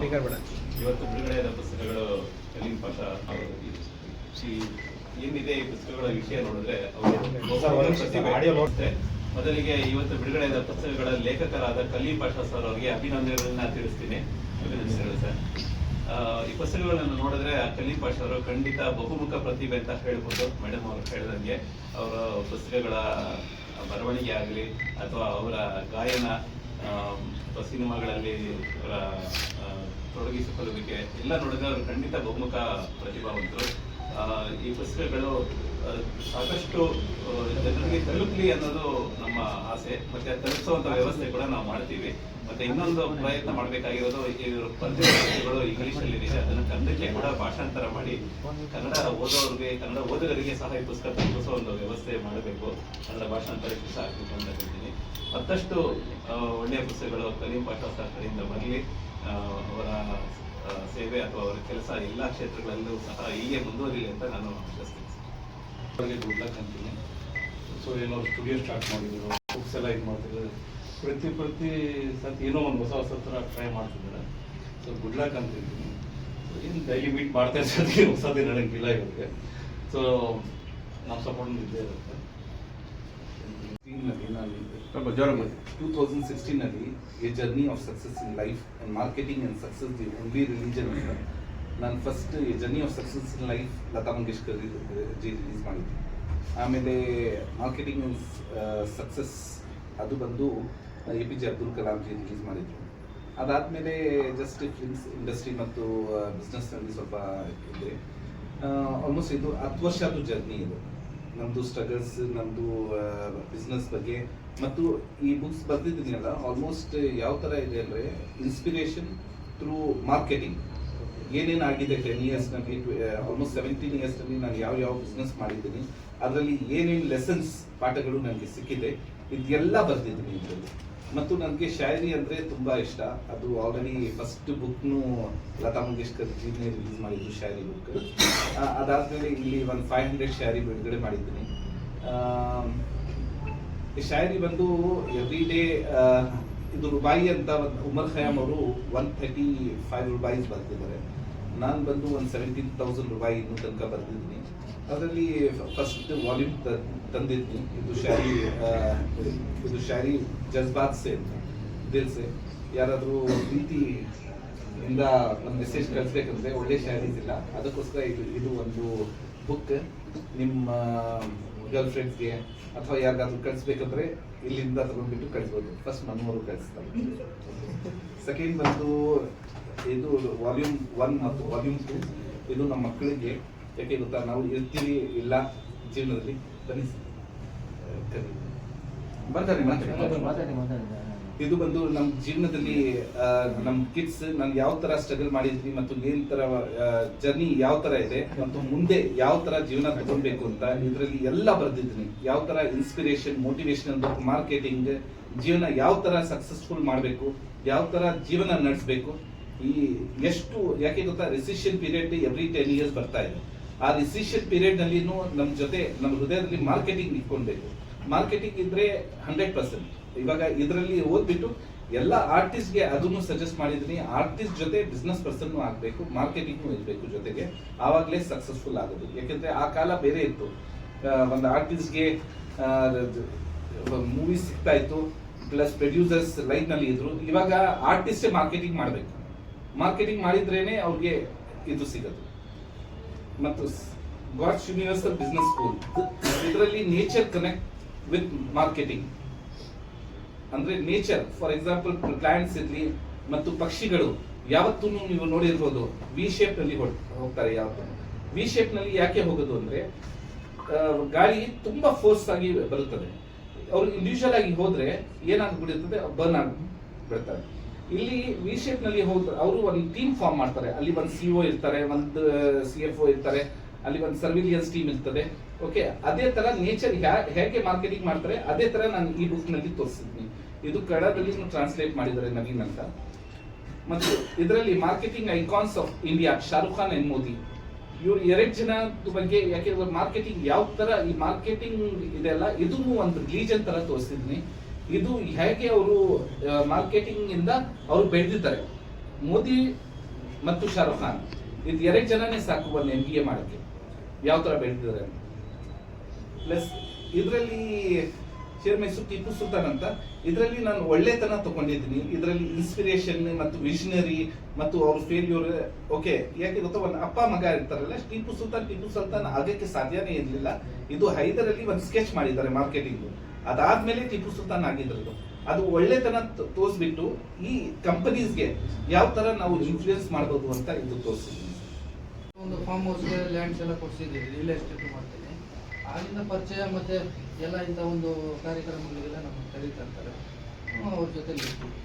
Speaker ಬೇಡ. ಇವತ್ತು ಬಿಡುಗಡೆಯಾದ ಪುಸ್ತಕಗಳು ಕಲೀಂ ಪಾಷಾ ಏನಿದೆ ಈ ಪುಸ್ತಕಗಳ ವಿಷಯ ನೋಡಿದ್ರೆ ಅವರು ಮೊದಲಿಗೆ ಇವತ್ತು ಬಿಡುಗಡೆಯಾದ ಪುಸ್ತಕಗಳ ಲೇಖಕರಾದ ಕಲೀಂ ಪಾಷಾ ಸರ್ ಅವರಿಗೆ ಅಭಿನಂದನೆಗಳನ್ನ ತಿಳಿಸ್ತೀನಿ. ಅಭಿನಂದನೆಗಳು ಸರ್. ಆ, ಈ ಪುಸ್ತಕಗಳನ್ನು ನೋಡಿದ್ರೆ ಆ ಕಲೀಂ ಪಾಷಾ ಅವರು ಖಂಡಿತ ಬಹುಮುಖ ಪ್ರತಿಭೆ ಅಂತ ಹೇಳ್ಬೋದು. ಮೇಡಮ್ ಅವರು ಹೇಳಿದಂಗೆ ಅವರ ಪುಸ್ತಕಗಳ ಬರವಣಿಗೆ ಆಗಲಿ ಅಥವಾ ಅವರ ಗಾಯನ ಸಿನಿಮಾಗಳಲ್ಲಿ ಅವರ ತೊಡಗಿಸಿಕೊಳ್ಳುವಿಕೆ. ಎಲ್ಲ ನೋಡಿದ್ರೆ ಖಂಡಿತ ಬಹುಮುಖ ಪ್ರತಿಭಾವಂತರು. ಈ ಪುಸ್ತಕಗಳು ಸಾಕಷ್ಟು ಜನರಿಗೆ ತಲುಪಲಿ ಅನ್ನೋದು ನಮ್ಮ ಆಸೆ. ಮತ್ತೆ ತಲುಪಿಸುವಂತ ವ್ಯವಸ್ಥೆ ಕೂಡ ನಾವು ಮಾಡ್ತೀವಿ. ಮತ್ತೆ ಇನ್ನೊಂದು ಪ್ರಯತ್ನ ಮಾಡಬೇಕಾಗಿರೋದು ಇವರು ಪದ್ಯಗಳು ಪುಸ್ತಕಗಳು ಇಂಗ್ಲಿಷ್ ಅಲ್ಲಿ ಇದೆ. ಅದನ್ನು ಕನ್ನಡಕ್ಕೆ ಕೂಡ ಭಾಷಾಂತರ ಮಾಡಿ ಕನ್ನಡ ಓದೋರಿಗೆ, ಕನ್ನಡ ಓದುಗರಿಗೆ ಸಹ ಈ ಪುಸ್ತಕ ತಲುಪಿಸುವ ಒಂದು ವ್ಯವಸ್ಥೆ ಮಾಡಬೇಕು. ಕನ್ನಡ ಭಾಷಾಂತರಕ್ಕೆ ಸಹ ಅಂತ ಹೇಳ್ತೀನಿ. ಮತ್ತಷ್ಟು ಒಳ್ಳೆಯ ಪುಸ್ತಕಗಳು ಕಲೀಂ ಪಾಠ ಕಡೆಯಿಂದ ಬರಲಿ. ಅವರ ಸೇವೆ ಅಥವಾ ಅವರ ಕೆಲಸ ಎಲ್ಲ ಕ್ಷೇತ್ರಗಳಲ್ಲೂ ಸಹ ಹೀಗೆ ಮುಂದುವರಿಲಿ ಅಂತ ನಾನು ಆಶಿಸ್ತೀನಿ ಅವ್ರಿಗೆ ಗುಡ್ ಲಕ್ ಅಂತೀನಿ. ಸೊ ಏನೋ ಸ್ಟುಡಿಯೋ ಸ್ಟಾರ್ಟ್ ಮಾಡಿದ್ರು ಬುಕ್ಸ್ ಎಲ್ಲ ಇದು ಮಾಡ್ತಿದ್ರು. ಪ್ರತಿ ಪ್ರತಿ ಸತಿ ಏನೋ ಒಂದು ಹೊಸ ಹೊಸ ಥರ ಟ್ರೈ ಮಾಡ್ತಿದ್ದಾರೆ. ಸೊ ಗುಡ್ ಲಕ್ ಅಂತಿದ್ದೀನಿ ಏನು ಡೈಲಿ ಮೀಟ್ ಮಾಡ್ತಾ ಇರ್ತೀವಿ ಹೊಸದೇ ನಡೆಯಂಗಿಲ್ಲ ಇವರಿಗೆ. ಸೊ ನಮ್ಮ ಸಪೋರ್ಟ್ ಇದ್ದೇ ಇರುತ್ತೆ. ಟೀಮ್ನಲ್ಲಿ ನಾನು ಸ್ವಲ್ಪ ಮಾಡಿ two thousand a journey of success in life and marketing and success the only religion ಅಂತ. ನಾನು first a journey of success in life Lata Mangeshkar ji release ಮಾಡಿದ್ದೆ. ಆಮೇಲೆ ಮಾರ್ಕೆಟಿಂಗ್ ಅಂಡ್ ಸಕ್ಸಸ್ ಅದು ಬಂದು A P J Abdul Kalam ji release ಮಾಡಿದ್ರು ಅದಾದಮೇಲೆ just films industry ಮತ್ತು ಬಿಸ್ನೆಸ್ನಲ್ಲಿ ಸ್ವಲ್ಪ ಇದೆ. ಆಲ್ಮೋಸ್ಟ್ ಇದು ಹತ್ತು ವರ್ಷ ಅದು ಜರ್ನಿ ಇದು ನಮ್ಮದು ಸ್ಟ್ರಗಲ್ಸ್ ನಮ್ಮದು ಬಿಸ್ನೆಸ್ ಬಗ್ಗೆ ಮತ್ತು ಈ ಬುಕ್ಸ್ ಬರ್ದಿದ್ದೀನಲ್ಲ ಆಲ್ಮೋಸ್ಟ್ ಯಾವ ಥರ ಇದೆ ಅಂದರೆ ಇನ್ಸ್ಪಿರೇಷನ್ ಥ್ರೂ ಮಾರ್ಕೆಟಿಂಗ್ ಏನೇನು ಆಗಿದೆ ಟೆನ್ ಇಯರ್ಸ್ನಲ್ಲಿ ಆಲ್ಮೋಸ್ಟ್ ಸೆವೆಂಟೀನ್ ಇಯರ್ಸ್ನಲ್ಲಿ ನಾನು ಯಾವ ಯಾವ ಬಿಸ್ನೆಸ್ ಮಾಡಿದ್ದೀನಿ, ಅದರಲ್ಲಿ ಏನೇನು ಲೆಸನ್ಸ್ ಪಾಠಗಳು ನನಗೆ ಸಿಕ್ಕಿದೆ, ಇದೆಲ್ಲ ಬರೆದಿದ್ದೀನಿ ಇದರಲ್ಲಿ. ಮತ್ತು ನನಗೆ ಶಾಯರಿ ಅಂದರೆ ತುಂಬ ಇಷ್ಟ. ಅದು ಆಲ್ರೆಡಿ ಫಸ್ಟ್ ಬುಕ್ನು ಲತಾ ಮಂಗೇಶ್ಕರ್ ಜಿನೇ ರಿಲೀಸ್ ಮಾಡಿದ್ದು ಶಾಯರಿ ಬುಕ್ ಅದಾದಮೇಲೆ ಇಲ್ಲಿ ಒಂದು ಫೈವ್ ಹಂಡ್ರೆಡ್ ಶಾಯರಿ ಬಿಡುಗಡೆ ಮಾಡಿದ್ದೀನಿ. ಈ ಶಾಯರಿ ಬಂದು ಎವ್ರಿ ಡೇ ಇದು ರುಬಾಯಿ ಅಂತ ಉಮರ್ ಖಯಾಮ್ ಅವರು ಒನ್ ಥರ್ಟಿ ಫೈವ್ ರುಬಾಯಿಸ್ ಬರ್ತಿದ್ದಾರೆ. ನಾನು ಬಂದು ಒಂದು ಸೆವೆಂಟೀನ್ ತೌಸಂಡ್ ರೂಪಾಯಿ ಇನ್ನೂ ತನಕ ಬರ್ತಿದ್ದೀನಿ ಅದರಲ್ಲಿ ಫಸ್ಟ್ ವಾಲ್ಯೂಮ್ ತಂದಿದ್ದೀನಿ. ಇದು ಆ, ಇದು ಶಾಯರಿ ಜಜ್ಬಾತ್ ಸೆ ದಿಲ್ ಸೆ. ಯಾರಾದರೂ ಪ್ರೀತಿ ಇಂದ ಒಂದು ಮೆಸೇಜ್ ಕಳಿಸ್ಬೇಕಂದ್ರೆ ಒಳ್ಳೆ ಶಾರೀಸ್ ಇಲ್ಲ. ಅದಕ್ಕೋಸ್ಕರ ಇದು ಇದು ಒಂದು ಬುಕ್ ನಿಮ್ಮ ಗರ್ಲ್ ಫ್ರೆಂಡ್ಸ್ಗೆ ಅಥವಾ ಯಾರಿಗಾದ್ರೂ ಕಳಿಸ್ಬೇಕಂದ್ರೆ ಇಲ್ಲಿಂದ ತಗೊಂಡ್ಬಿಟ್ಟು ಕಳಿಸ್ಬೋದು. ಫಸ್ಟ್ ಮನೆಯವರು ಕಳಿಸ್ತಾರೆ. ಸೆಕೆಂಡ್ ಬಂದು ಇದು ವಾಲ್ಯೂಮ್ ಒನ್ ಮತ್ತು ವಾಲ್ಯೂಮ್ ಟು ಇದು ನಮ್ಮ ಮಕ್ಕಳಿಗೆ. ಯಾಕೆ ಗೊತ್ತಾ? ನಾವು ಇರ್ತೀವಿ ಇಲ್ಲ ಜೀವನದಲ್ಲಿ ಬನ್ನಿ ಬರ್ತಾರೆ ಮಾತಾಡಿ ಮಾತಾಡಿ. ಇದು ಬಂದು ನಮ್ಮ ಜೀವನದಲ್ಲಿ ನಮ್ಮ ಕಿಡ್ಸ್ ನಾನು ಯಾವ ತರ ಸ್ಟ್ರಗಲ್ ಮಾಡಿದ್ವಿ ಮತ್ತು ಏನ್ ತರ ಜರ್ನಿ ಯಾವ ತರ ಇದೆ ಮತ್ತು ಮುಂದೆ ಯಾವ ತರ ಜೀವನ ತಗೊಳ್ಬೇಕು ಅಂತ ಇದರಲ್ಲಿ ಎಲ್ಲ ಬರ್ದಿದ್ದೀನಿ. ಯಾವ ತರ ಇನ್ಸ್ಪಿರೇಷನ್ ಮೋಟಿವೇಶನ್ ಮಾರ್ಕೆಟಿಂಗ್ ಜೀವನ ಯಾವ ತರ ಸಕ್ಸಸ್ಫುಲ್ ಮಾಡಬೇಕು, ಯಾವ ತರ ಜೀವನ ನಡೆಸಬೇಕು, ಈ ಎಷ್ಟು, ಯಾಕೆ ಗೊತ್ತಾ recession period every ten years ಬರ್ತಾ ಇದೆ. ಆ ರಿಸಿಷನ್ ಪೀರಿಯಡ್ ನಲ್ಲಿನೂ ನಮ್ಮ ಜೊತೆ ನಮ್ಮ ಹೃದಯದಲ್ಲಿ ಮಾರ್ಕೆಟಿಂಗ್ ಇಟ್ಕೊಳ್ಬೇಕು. ಮಾರ್ಕೆಟಿಂಗ್ ಇದ್ರೆ ಹಂಡ್ರೆಡ್ ಪರ್ಸೆಂಟ್ ಇವಾಗ ಇದರಲ್ಲಿ ಓದ್ಬಿಟ್ಟು ಎಲ್ಲ ಆರ್ಟಿಸ್ಟ್ಗೆ ಅದನ್ನು ಸಜೆಸ್ಟ್ ಮಾಡಿದ್ದೀನಿ. ಆರ್ಟಿಸ್ಟ್ ಜೊತೆ ಬಿಸ್ನೆಸ್ ಪರ್ಸನ್ ಆಗಬೇಕು ಮಾರ್ಕೆಟಿಂಗ್ ಇರಬೇಕು ಜೊತೆಗೆ. ಆವಾಗಲೇ ಸಕ್ಸಸ್ಫುಲ್ ಆಗೋದು. ಯಾಕೆಂದ್ರೆ ಆ ಕಾಲ ಬೇರೆ ಇತ್ತು. ಒಂದು ಆರ್ಟಿಸ್ಟ್ಗೆ ಮೂವೀಸ್ ಸಿಗ್ತಾ ಇತ್ತು ಪ್ಲಸ್ ಪ್ರೊಡ್ಯೂಸರ್ಸ್ ಲೈನ್ನಲ್ಲಿ ಇದ್ರು. ಇವಾಗ ಆರ್ಟಿಸ್ಟೇ ಮಾರ್ಕೆಟಿಂಗ್ ಮಾಡಬೇಕು. ಮಾರ್ಕೆಟಿಂಗ್ ಮಾಡಿದ್ರೇನೆ ಅವ್ರಿಗೆ ಇದು ಸಿಗೋದು. ಮತ್ತು ಗಾಡ್ಸ್ ಯೂನಿವರ್ಸಲ್ ಬಿಸ್ನೆಸ್ ಸ್ಕೂಲ್ ಇದರಲ್ಲಿ ನೇಚರ್ ಕನೆಕ್ಟ್ ವಿತ್ ಮಾರ್ಕೆಟಿಂಗ್ ಅಂದ್ರೆ ನೇಚರ್ ಫಾರ್ ಎಕ್ಸಾಂಪಲ್ ಪ್ಲಾಂಟ್ಸ್ ಇರಲಿ ಮತ್ತು ಪಕ್ಷಿಗಳು ಯಾವತ್ತೂ ನೀವು ನೋಡಿರ್ಬೋದು ವಿ ಶೇಪ್ನಲ್ಲಿ ಹೋಗ್ತಾರೆ ಯಾವತ್ತೂ ವಿ ಶೇಪ್ನಲ್ಲಿ ಯಾಕೆ ಹೋಗೋದು ಅಂದ್ರೆ ಗಾಳಿ ತುಂಬಾ ಫೋರ್ಸ್ ಆಗಿ ಬರುತ್ತದೆ. ಅವ್ರು ಇಂಡಿವಿಜುವಲ್ ಆಗಿ ಹೋದ್ರೆ ಏನಾಗ್ಬಿಡುತ್ತದೆ ಬರ್ನ್ ಆಗಿ ಬಿಡ್ತಾರೆ ಇಲ್ಲಿ ವಿ ಶೇಪ್ನಲ್ಲಿ ಹೋದ್ರೆ, ಅವರು ಒಂದು ಟೀಮ್ ಫಾರ್ಮ್ ಮಾಡ್ತಾರೆ. ಅಲ್ಲಿ ಒಂದು ಸಿಒ ಇರ್ತಾರೆ, ಒಂದು ಸಿ ಎಫ್ ಇರ್ತಾರೆ ಅಲ್ಲಿ ಒಂದು ಸರ್ವಿಲಿಯನ್ಸ್ ಟೀಮ್ ಇರ್ತದೆ. ಓಕೆ ಅದೇ ತರ ನೇಚರ್ ಹೇಗೆ ಮಾರ್ಕೆಟಿಂಗ್ ಮಾಡ್ತಾರೆ, ಅದೇ ತರ ನಾನು ಈ ಬುಕ್ನಲ್ಲಿ ತೋರಿಸಿದ್ದೀನಿ ಇದು ಕನ್ನಡದಲ್ಲಿ ಟ್ರಾನ್ಸ್ಲೇಟ್ ಮಾಡಿದ್ದಾರೆ ನವೀನ್ ಅಂತ. ಮತ್ತು ಇದರಲ್ಲಿ marketing icons of India Shahrukh Khan and Modi ಇವರು ಎರಡು ಜನ ಬಗ್ಗೆ ಯಾಕೆಂದ್ರೆ ಮಾರ್ಕೆಟಿಂಗ್ ಯಾವ ತರ ಈ ಮಾರ್ಕೆಟಿಂಗ್ ಇದೆಲ್ಲ ಇದು ಒಂದು ರಿಲೀಜನ್ ತರ ತೋರಿಸಿದ್ನಿ ಇದು ಹೇಗೆ ಅವರು ಮಾರ್ಕೆಟಿಂಗ್ ಇಂದ ಅವರು ಬೆಳೆದಿದ್ದಾರೆ. ಮೋದಿ ಮತ್ತು ಶಾರುಖ್ ಖಾನ್ ಇದು ಎರಡು ಜನನೇ ಸಾಕು ಒಂದು ಎಂ ಬಿ ಎ ಮಾಡೋಕ್ಕೆ. ಯಾವ ಥರ ಬೆಳೆದಿದ್ದಾರೆ? ಪ್ಲಸ್ ಇದರಲ್ಲಿ ಶಿರ್ಮೇಸು ಟಿಪ್ಪು ಸುಲ್ತಾನ್ ಅಂತ, ಇದರಲ್ಲಿ ನಾನು ಒಳ್ಳೆತನ ತಗೊಂಡಿದ್ದೀನಿ. ಇದರಲ್ಲಿ ಇನ್ಸ್ಪಿರೇಷನ್ ಮತ್ತು ವಿಷನರಿ ಮತ್ತು ಅವ್ರ ಫೇಲ್ಯೂರ್ ಓಕೆ ಯಾಕೆ ಗೊತ್ತಾ? ಒಂದು ಅಪ್ಪ ಮಗ ಇರ್ತಾರಲ್ಲ, ಟಿಪ್ಪು ಸುಲ್ತಾನ್ ಟಿಪ್ಪು ಸುಲ್ತಾನ್ ಆಗಕ್ಕೆ ಸಾಧ್ಯನೇ ಇರಲಿಲ್ಲ. ಇದು ಹೈದರಲ್ಲಿ ಒಂದು ಸ್ಕೆಚ್ ಮಾಡಿದ್ದಾರೆ ಮಾರ್ಕೆಟಿಂಗ್ ಅದಾದ್ಮೇಲೆ ಟಿಪ್ಪು ಸುಲ್ತಾನ್ ಆಗಿದ್ರು ಅದು ಒಳ್ಳೆತನ ತೋರಿಸ್ಬಿಟ್ಟು ಈ ಕಂಪನೀಸ್ಗೆ ಯಾವ ತರ ನಾವು ಇನ್ಫ್ಲೂಯೆನ್ಸ್ ಮಾಡ್ಬೋದು ಅಂತ ಇದು ತೋರಿಸಿದ್ದೀನಿ. ಒಂದು ಫಾರ್ಮ್ ಹೌಸ್ಗೆ ಲ್ಯಾಂಡ್ಸ್ ಎಲ್ಲ ಕೊಡಿಸಿದ್ದೀವಿ ರಿಯಲ್ ಎಸ್ಟೇಟ್ ಮಾಡ್ತೀನಿ ಆಗಿಂದ ಪರಿಚಯ ಮತ್ತೆ ಎಲ್ಲ ಇಂಥ ಒಂದು ಕಾರ್ಯಕ್ರಮಗಳಿಗೆಲ್ಲ ನಮ್ಮನ್ನು ಕರೀತಾ ಇರ್ತಾರೆ. ಅವ್ರ ಜೊತೆಲಿ ಇರ್ತೀವಿ.